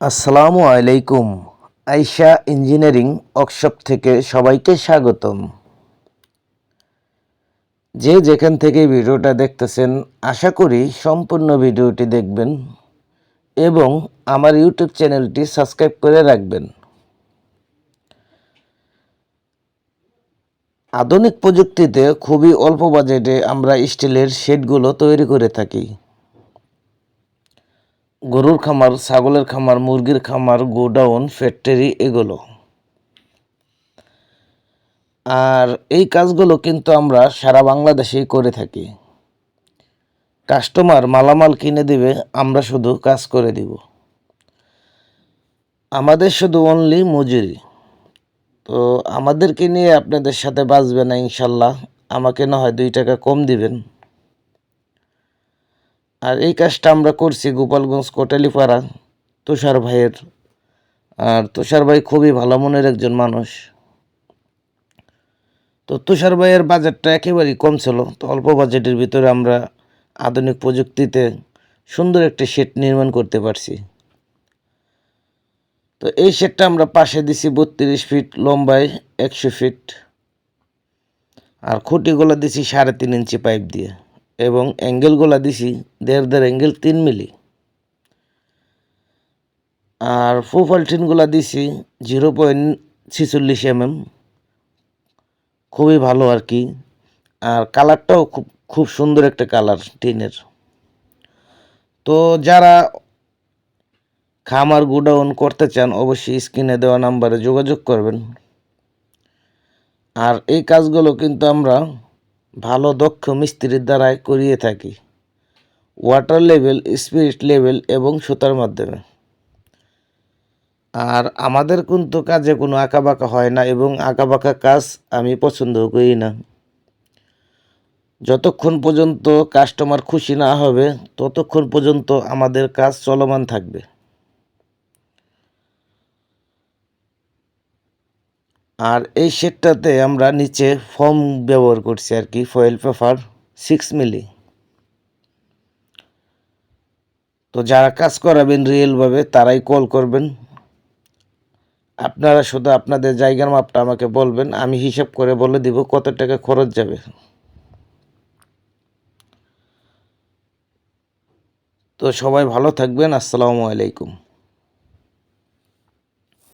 আসসালামু আলাইকুম Aisha engineering workshop থেকে সবাইকে স্বাগতম। যে যেখান থেকে ভিডিওটা দেখতেছেন, আশা করি সম্পূর্ণ ভিডিওটি দেখবেন এবং আমার ইউটিউব চ্যানেলটি সাবস্ক্রাইব করে রাখবেন। আধুনিক প্রযুক্তিতে খুবই অল্প বাজেটে আমরা স্টিলের শেডগুলো তৈরি করে থাকি। গরুর খামার, ছাগলের খামার, মুরগির খামার, গোডাউন, ফ্যাক্টরি এগুলো। আর এই কাজগুলো কিন্তু আমরা সারা বাংলাদেশেই করে থাকি। কাস্টমার মালামাল কিনে দিবে, আমরা শুধু কাজ করে দিব। আমাদের শুধু অনলি মজুরি। তো আমাদেরকে নিয়ে আপনাদের সাথে বাঁচবে না ইনশাল্লাহ। আমাকে না হয় দুই টাকা কম দিবেন। আর এই কাজটা আমরা করছি গোপালগঞ্জ কোটালিপাড়া তুষার ভাইয়ের। আর তুষার ভাই খুবই ভালো মনের একজন মানুষ। তো তুষার ভাইয়ের বাজেটটা একেবারেই কম ছিল, তো অল্প বাজেটের ভিতরে আমরা আধুনিক প্রযুক্তিতে সুন্দর একটি শেড নির্মাণ করতে পারছি। তো এই শেডটা আমরা পাশে দিছি বত্রিশ ফিট লম্বায় একশো ফিট। আর খুঁটিগুলো দিছি সাড়ে তিন ইঞ্চি পাইপ দিয়ে। এবং অ্যাঙ্গেলগুলো দিছি, দেড় দেড় অ্যাঙ্গেল তিন মিলি। আর ফুফালটিনগুলো দিছি জিরো পয়েন্ট ছিচল্লিশ এমএম। খুবই ভালো আর কি। আর কালারটাও খুব খুব সুন্দর একটা কালার টিনের। তো যারা খামার গুডাউন করতে চান, অবশ্যই স্ক্রিনে দেওয়া নাম্বারে যোগাযোগ করবেন। আর এই কাজগুলো কিন্তু আমরা ভালো দক্ষ মিস্ত্রির দ্বারাই করিয়ে থাকি। ওয়াটার লেভেল স্পিরিট লেভেল এবং সুতার মাধ্যমে। আর আমাদের কিন্তু কাজে কোনো আঁকাবাঁকা হয় না এবং আঁকাবাঁকা কাজ আমি পছন্দ করি না। যতক্ষণ পর্যন্ত কাস্টমার খুশি না হবে, ততক্ষণ পর্যন্ত আমাদের কাজ চলমান থাকবে। আর এই শেডটাতে আমরা নিচে ফর্ম ব্যবহার করছি আর কি ফয়েল পেপার সিক্স মিলি তো যারা কাজ করাবেন রিয়েলভাবে তারাই কল করবেন। আপনারা শুধু আপনাদের জায়গার মাপটা আমাকে বলবেন, আমি হিসাব করে বলে দিব কত টাকা খরচ যাবে। তো সবাই ভালো থাকবেন, আসসালামু আলাইকুম।